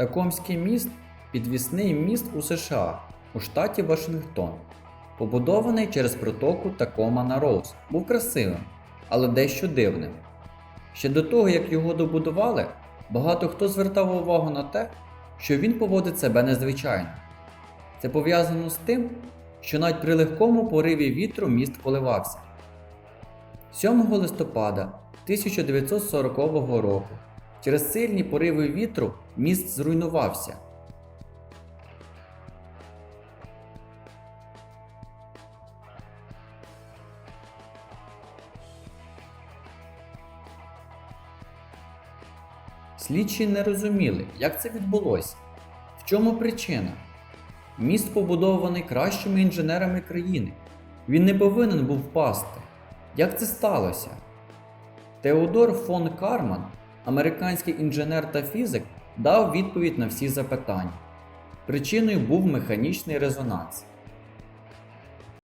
Такомський міст підвісний міст у США у штаті Вашингтон, побудований через протоку Такома на Роуз, був красивим, але дещо дивним. Ще до того, як його добудували, багато хто звертав увагу на те, що він поводить себе незвичайно. Це пов'язано з тим, що навіть при легкому пориві вітру міст коливався. 7 листопада 1940 року через сильні пориви вітру міст зруйнувався. Слідчі не розуміли, як це відбулося, в чому причина. Міст побудований кращими інженерами країни. Він не повинен був впасти. Як це сталося? Теодор фон Карман, американський інженер та фізик, дав відповідь на всі запитання. Причиною був механічний резонанс.